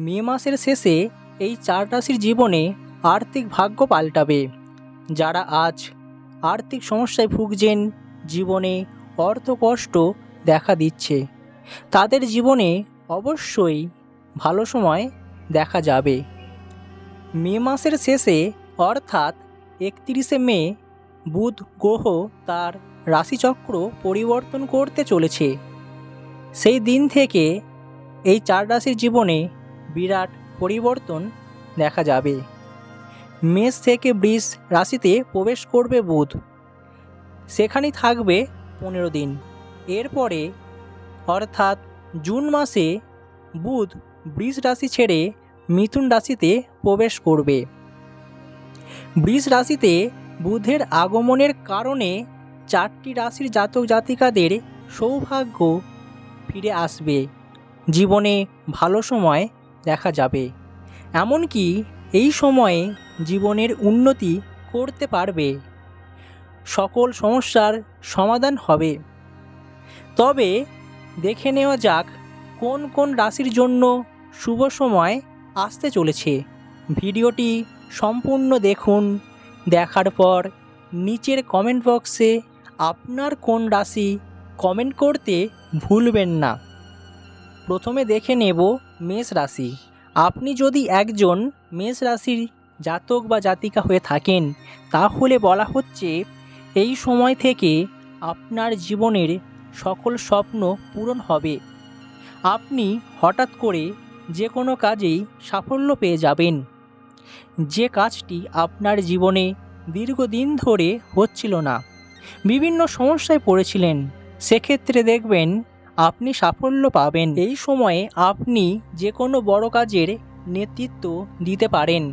মে মাসের শেষে এই চার রাশির জীবনে আর্থিক ভাগ্য পাল্টাবে। যারা আজ আর্থিক সমস্যায় ভুগছেন, জীবনে অর্থ কষ্ট দেখা দিচ্ছে। তাদের জীবনে অবশ্যই ভালো সময় দেখা যাবে। মে মাসের শেষে অর্থাৎ একত্রিশে মে বুধ গ্রহ তার রাশিচক্র পরিবর্তন করতে চলেছে। সেই দিন থেকে এই চার রাশির জীবনে বিরাট পরিবর্তন দেখা যাবে। মেষ থেকে বৃষ রাশিতে প্রবেশ করবে বুধ। সেখানেই থাকবে পনেরো দিন। এরপরে অর্থাৎ জুন মাসে বুধ বৃষ রাশি ছেড়ে মিথুন রাশিতে প্রবেশ করবে। বৃষ রাশিতে বুধের আগমনের কারণে চারটি রাশির জাতক জাতিকাদের সৌভাগ্য ফিরে আসবে। জীবনে ভালো সময় দেখা যাবে। এমনকি এই সময়ে জীবনের উন্নতি করতে পারবে। সকল সমস্যার সমাধান হবে। তবে দেখে নেওয়া যাক কোন কোন রাশির জন্য শুভ সময় আসতে চলেছে। ভিডিওটি সম্পূর্ণ দেখুন। দেখার পর নিচের কমেন্ট বক্সে আপনার কোন রাশি কমেন্ট করতে ভুলবেন না। প্রথমে দেখে নেব মেষ রাশি। আপনি যদি একজন মেষ রাশির জাতক বা জাতিকা হয়ে থাকেন, তাহলে বলা হচ্ছে এই সময় থেকে আপনার জীবনের সকল স্বপ্ন পূরণ হবে। আপনি হঠাৎ করে যে কোনো কাজেই সাফল্য পেয়ে যাবেন। যে কাজটি আপনার জীবনে দীর্ঘদিন ধরে হচ্ছিল না। বিভিন্ন সমস্যায় পড়েছিলেন। সেক্ষেত্রে দেখবেন আপনি সাফল্য পাবেন। এই সময়ে আপনি যে কোনো বড় কাজের নেতৃত্ব দিতে পারেন।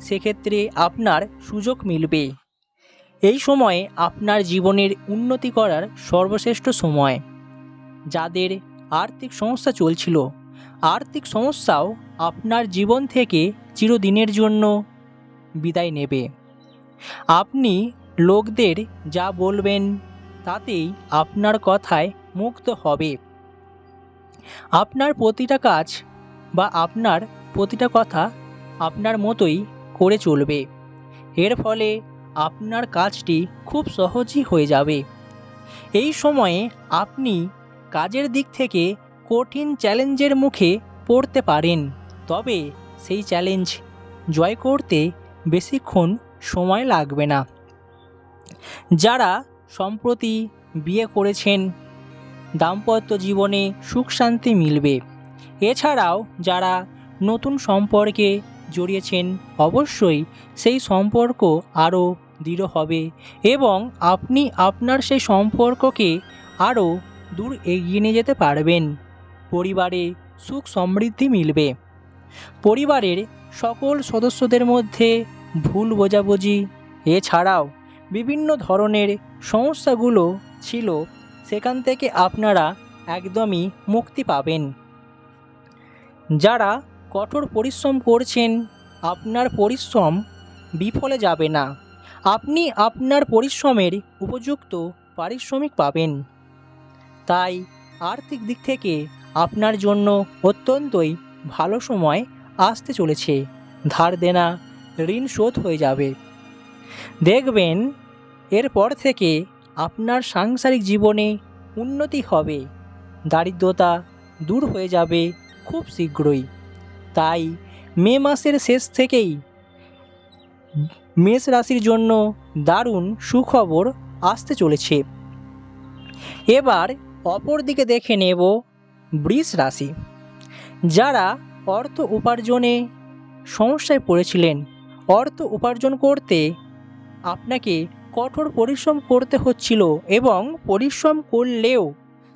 সেক্ষেত্রে আপনার সুযোগ মিলবে। এই সময়ে আপনার জীবনের উন্নতি করার সর্বশ্রেষ্ঠ সময়। যাদের আর্থিক সমস্যা চলছিল, আর্থিক সমস্যাও আপনার জীবন থেকে চিরদিনের জন্য বিদায় নেবে। আপনি লোকদের যা বলবেন, তাতেই আপনার কথায় মুক্ত হবে। আপনার প্রতিটা কাজ বা আপনার প্রতিটা কথা আপনার মতোই করে চলবে। এর ফলে আপনার কাজটি খুব সহজই হয়ে যাবে। এই সময়ে আপনি কাজের দিক থেকে কঠিন চ্যালেঞ্জের মুখে পড়তে পারেন, তবে সেই চ্যালেঞ্জ জয় করতে বেশিক্ষণ সময় লাগবে না। যারা সম্প্রতি বিয়ে করেছেন দাম্পত্য জীবনে সুখ শান্তি মিলবে। এছাড়াও যারা নতুন সম্পর্কে জড়িয়েছেন, অবশ্যই সেই সম্পর্ক আরও দৃঢ় হবে এবং আপনি আপনার সেই সম্পর্ককে আরও দূর এগিয়ে নিয়ে যেতে পারবেন। পরিবারে সুখ সমৃদ্ধি মিলবে। পরিবারের সকল সদস্যদের মধ্যে ভুল বোঝাবুঝি, এছাড়াও বিভিন্ন ধরনের সমস্যাগুলো ছিল সেখান থেকে আপনারা একদমই মুক্তি পাবেন। যারা কঠোর পরিশ্রম করছেন, আপনার পরিশ্রম বিফলে যাবে না। আপনি আপনার পরিশ্রমের উপযুক্ত পারিশ্রমিক পাবেন। তাই আর্থিক দিক থেকে আপনার জন্য অত্যন্তই ভালো সময় আসতে চলেছে। ধার দেনা, ঋণ শোধ হয়ে যাবে। দেখবেন, এরপর থেকে আপনার সাংসারিক জীবনে উন্নতি হবে। দারিদ্রতা দূর হয়ে যাবে খুব শীঘ্রই। তাই মে মাসের শেষ থেকেই মেষ রাশির জন্য দারুণ সুখবর আসতে চলেছে। এবার অপর দিকে দেখে নেব বৃষ রাশি। যারা অর্থ উপার্জনে সমস্যায় পড়েছিলেন, অর্থ উপার্জন করতে আপনাকে কঠোর পরিশ্রম করতে হচ্ছিল এবং পরিশ্রম করলেও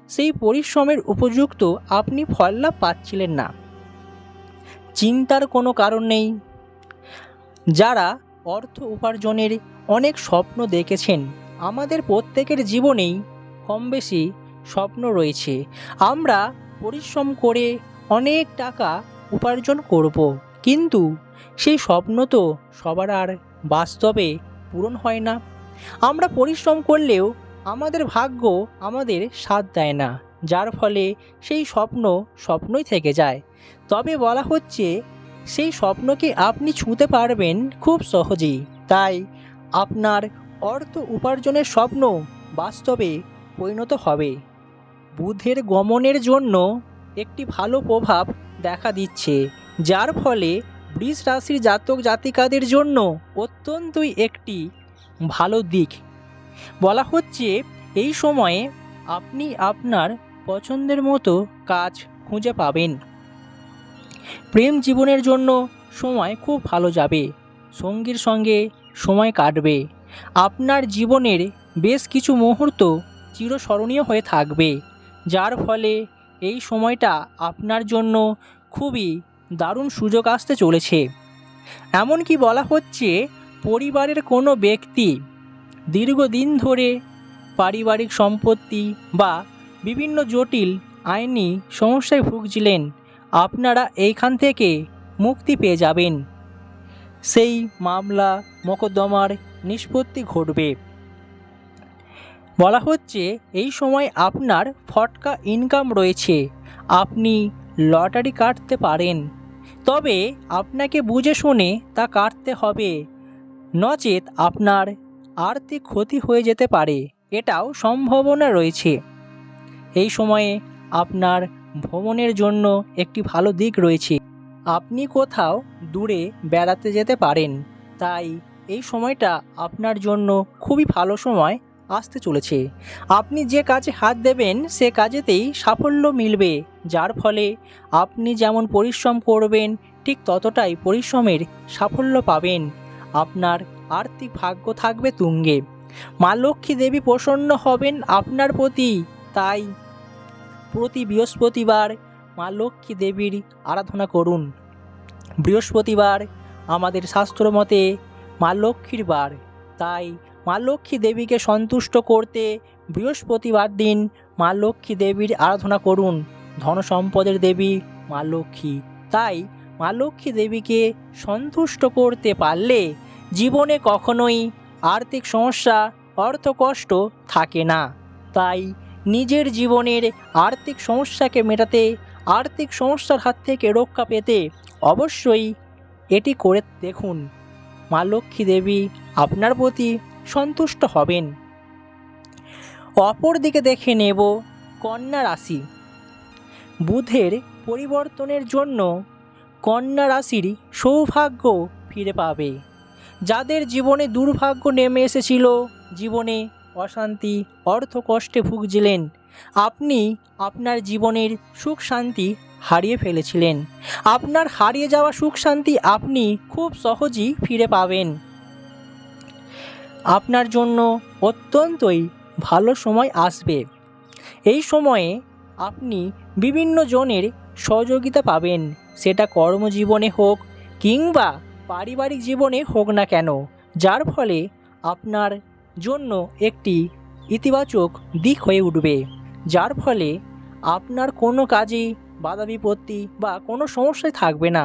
সেই পরিশ্রমের উপযুক্ত আপনি ফল লাভ পাচ্ছিলেন না। চিন্তার কোনো কারণ নেই। যারা অর্থ উপার্জনের অনেক স্বপ্ন দেখেছেন, আমাদের প্রত্যেকের জীবনেই কম বেশি স্বপ্ন রয়েছে। আমরা পরিশ্রম করে অনেক টাকা উপার্জন করব, কিন্তু সেই স্বপ্ন তো সবার আর বাস্তবে পূরণ হয় না। আমরা পরিশ্রম করলেও আমাদের ভাগ্য আমাদের সাথ দেয় না, যার ফলে সেই স্বপ্ন স্বপ্নই থেকে যায়। তবে বলা হচ্ছে, সেই স্বপ্নকে আপনি ছুঁতে পারবেন খুব সহজেই। তাই আপনার অর্থ উপার্জনের স্বপ্ন বাস্তবে পরিণত হবে। বুধের গমনের জন্য একটি ভালো প্রভাব দেখা দিচ্ছে, যার ফলে বৃষ রাশির জাতক জাতিকাদের জন্য অত্যন্তই একটি ভালো দিক। বলা হচ্ছে এই সময়ে আপনি আপনার পছন্দের মতো কাজ খুঁজে পাবেন। প্রেম জীবনের জন্য সময় খুব ভালো যাবে, সঙ্গীর সঙ্গে সময় কাটবে। আপনার জীবনের বেশ কিছু মুহূর্ত চিরস্মরণীয় হয়ে থাকবে, যার ফলে এই সময়টা আপনার জন্য খুবই দারুণ সুযোগ আসতে চলেছে। এমনকি বলা হচ্ছে পরিবারের কোনো ব্যক্তি দীর্ঘদিন ধরে পারিবারিক সম্পত্তি বা বিভিন্ন জটিল আইনি সমস্যায় ভুগছিলেন, আপনারা এইখান থেকে মুক্তি পেয়ে যাবেন। সেই মামলা, মোকদ্দমার নিষ্পত্তি ঘটবে। বলা হচ্ছে, এই সময় আপনার ফটকা ইনকাম রয়েছে, আপনি লটারি কাটতে পারেন। তবে আপনাকে বুঝে শুনে তা কাটতে হবে। নচেত আপনার আর্থিক ক্ষতি হয়ে যেতে পারে, এটাও সম্ভাবনা রয়েছে। এই সময়ে আপনার ভ্রমণের জন্য একটি ভালো দিক রয়েছে। আপনি কোথাও দূরে বেড়াতে যেতে পারেন, তাই এই সময়টা আপনার জন্য খুবই ভালো সময় আসতে চলেছে। আপনি যে কাজে হাত দেবেন, সে কাজেতেই সাফল্য মিলবে, যার ফলে আপনি যেমন পরিশ্রম করবেন, ঠিক ততটাই পরিশ্রমের সাফল্য পাবেন। আপনার আর্থিক ভাগ্য থাকবে তুঙ্গে। মা লক্ষ্মী দেবী প্রসন্ন হবেন আপনার প্রতি। তাই প্রতি বৃহস্পতিবার মা লক্ষ্মী দেবীর আরাধনা করুন। বৃহস্পতিবার আমাদের শাস্ত্র মতে মা লক্ষ্মীর বার। তাই মা লক্ষ্মী দেবীকে সন্তুষ্ট করতে বৃহস্পতিবার দিন মা লক্ষ্মী দেবীর আরাধনা করুন। ধন সম্পদের দেবী মা লক্ষ্মী। তাই মা লক্ষ্মী দেবীকে সন্তুষ্ট করতে পারলে জীবনে কখনোই আর্থিক সমস্যা অর্থকষ্ট থাকে না। তাই নিজের জীবনের আর্থিক সমস্যাকে মেটাতে, আর্থিক সমস্যার হাত থেকে রক্ষা পেতে অবশ্যই এটি করে দেখুন। মা লক্ষ্মী দেবী আপনার প্রতি সন্তুষ্ট হবেন। অপর দিকে দেখে নেব কন্যা রাশি। বুধের পরিবর্তনের জন্য কন্যা রাশির সৌভাগ্য ফিরে পাবে। যাদের জীবনে দুর্ভাগ্য নেমে এসেছিল, জীবনে অশান্তি, অর্থ কষ্টে ভুগছিলেন, আপনি আপনার জীবনের সুখ শান্তি হারিয়ে ফেলেছিলেন। আপনার হারিয়ে যাওয়া সুখ শান্তি আপনি খুব সহজেই ফিরে পাবেন। আপনার জন্য অত্যন্তই ভালো সময় আসবে। এই সময়ে আপনি বিভিন্ন জনের সহযোগিতা পাবেন। সেটা কর্মজীবনে হোক কিংবা পারিবারিক জীবনে হোক না কেন। যার ফলে আপনার জন্য একটি ইতিবাচক দিক হয়ে উঠবে। যার ফলে আপনার কোনো কাজেই বাধা বিপত্তি বা কোনো সমস্যায় থাকবে না।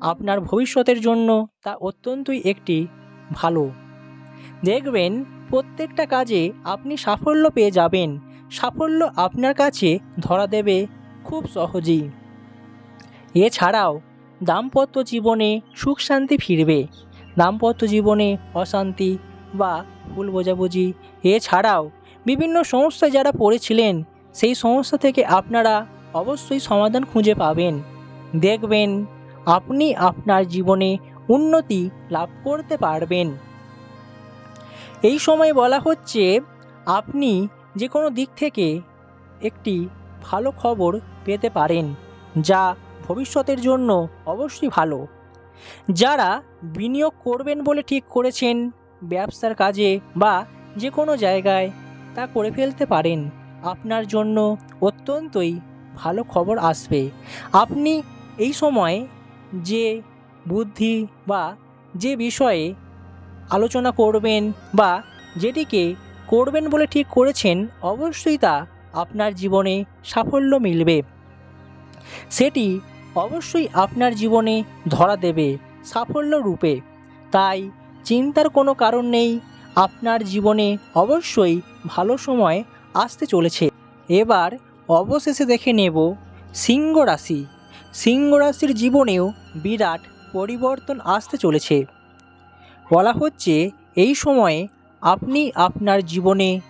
আপনার ভবিষ্যতের জন্য তা অত্যন্তই একটি ভালো। দেখবেন প্রত্যেকটা কাজে আপনি সাফল্য পেয়ে যাবেন। সাফল্য আপনার কাছে ধরা দেবে খুব সহজেই। এছাড়াও, দাম্পত্য জীবনে সুখ শান্তি ফিরবে, দাম্পত্য জীবনে অশান্তি বা ভুল বোঝাবুঝি। এছাড়াও, বিভিন্ন সমস্যায় যারা পড়েছিলেন, সেই সমস্যা থেকে আপনারা অবশ্যই সমাধান খুঁজে পাবেন। দেখবেন, আপনি আপনার জীবনে উন্নতি লাভ করতে পারবেন। এই সময় বলা হচ্ছে, আপনি যে কোনো দিক থেকে একটি ভালো খবর পেতে পারেন, যা ভবিষ্যতের জন্য অবশ্যই ভালো। যারা বিনিয়োগ করবেন বলে ঠিক করেছেন, ব্যবসার কাজে বা যে কোনো জায়গায় তা করে ফেলতে পারেন, আপনার জন্য অত্যন্তই ভালো খবর আসবে। আপনি এই সময় যে বুদ্ধি বা যে বিষয়ে আলোচনা করবেন বা যেটিকে করবেন বলে ঠিক করেছেন, অবশ্যই তা আপনার জীবনে সাফল্য মিলবে। সেটি অবশ্যই আপনার জীবনে ধরা দেবে সাফল্য রূপে। তাই চিন্তার কোনো কারণ নেই, আপনার জীবনে অবশ্যই ভালো সময় আসতে চলেছে। এবার অবশেষে দেখে নেব সিংহ রাশি। সিংহ রাশির জীবনেও বিরাট পরিবর্তন আসতে চলেছে। বলা হচ্ছে এই সময়ে আপনি আপনার জীবনে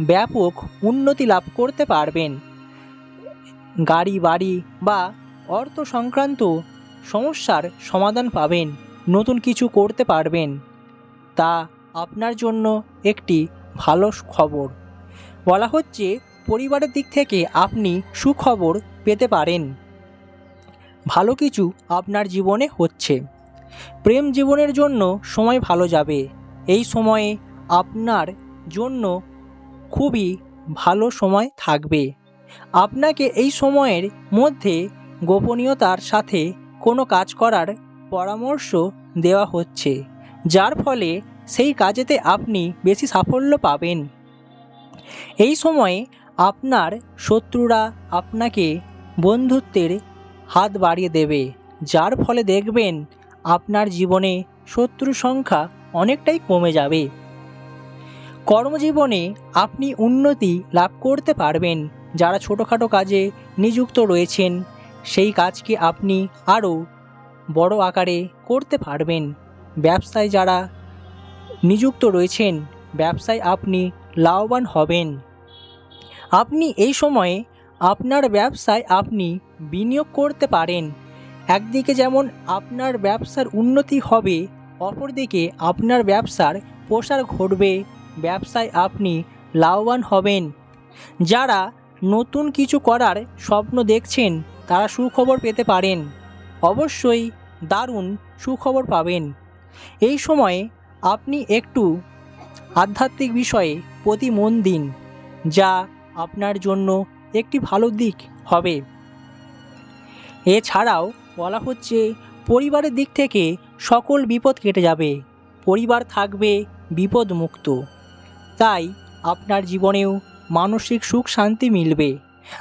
ব্যাপক উন্নতি লাভ করতে পারবেন। গাড়ি, বাড়ি বা অর্থ সংক্রান্ত সমস্যার সমাধান পাবেন, নতুন কিছু করতে পারবেন। তা আপনার জন্য একটি ভালো খবর বলা হচ্ছে, পরিবারের দিক থেকে আপনি সুখবর পেতে পারেন। ভালো কিছু আপনার জীবনে হচ্ছে। প্রেম জীবনের জন্য সময় ভালো যাবে। এই সময়ে আপনার জন্য খুবই ভালো সময় থাকবে। আপনাকে এই সময়ের মধ্যে গোপনীয়তার সাথে কোনো কাজ করার পরামর্শ দেওয়া হচ্ছে, যার ফলে সেই কাজেতে আপনি বেশি সাফল্য পাবেন। এই সময়ে আপনার শত্রুরা আপনাকে বন্ধুত্বের হাত বাড়িয়ে দেবে, যার ফলে দেখবেন আপনার জীবনে শত্রুর সংখ্যা অনেকটাই কমে যাবে। কর্মজীবনে আপনি উন্নতি লাভ করতে পারবেন, যারা ছোটোখাটো কাজে নিযুক্ত রয়েছেন সেই কাজকে আপনি আরও বড় আকারে করতে পারবেন। ব্যবসায় যারা নিযুক্ত রয়েছেন, ব্যবসায় আপনি লাভবান হবেন। আপনি এই সময়ে আপনার ব্যবসায় আপনি বিনিয়োগ করতে পারেন। একদিকে যেমন আপনার ব্যবসার উন্নতি হবে, অপরদিকে আপনার ব্যবসার প্রসার ঘটবে। ব্যবসায় আপনি লাভবান হবেন। যারা নতুন কিছু করার স্বপ্ন দেখছেন তারা সুখবর পেতে পারেন। অবশ্যই দারুণ সুখবর পাবেন। এই সময়ে আপনি একটু আধ্যাত্মিক বিষয়ে প্রতি মন দিন, যা আপনার জন্য একটি ভালো দিক হবে। এছাড়াও বলা হচ্ছে, পরিবারের দিক থেকে সকল বিপদ কেটে যাবে। পরিবার থাকবে বিপদ মুক্ত তাই আপনার জীবনেও মানসিক সুখ শান্তি মিলবে।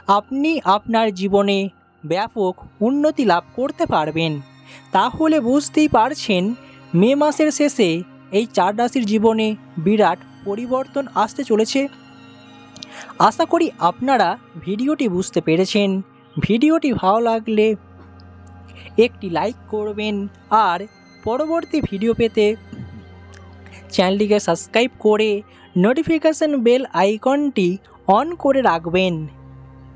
আপনি আপনার জীবনে ব্যাপক উন্নতি লাভ করতে পারবেন। তাহলে বুঝতেই পারছেন, মে মাসের শেষে এই চার রাশির জীবনে বিরাট পরিবর্তন আসতে চলেছে। আশা করি আপনারা ভিডিওটি বুঝতে পেরেছেন। ভিডিওটি ভালো লাগলে একটি লাইক করবেন আর পরবর্তী ভিডিও পেতে চ্যানেলটিকে সাবস্ক্রাইব করে নোটিফিকেশান বেল আইকনটি অন করে রাখবেন।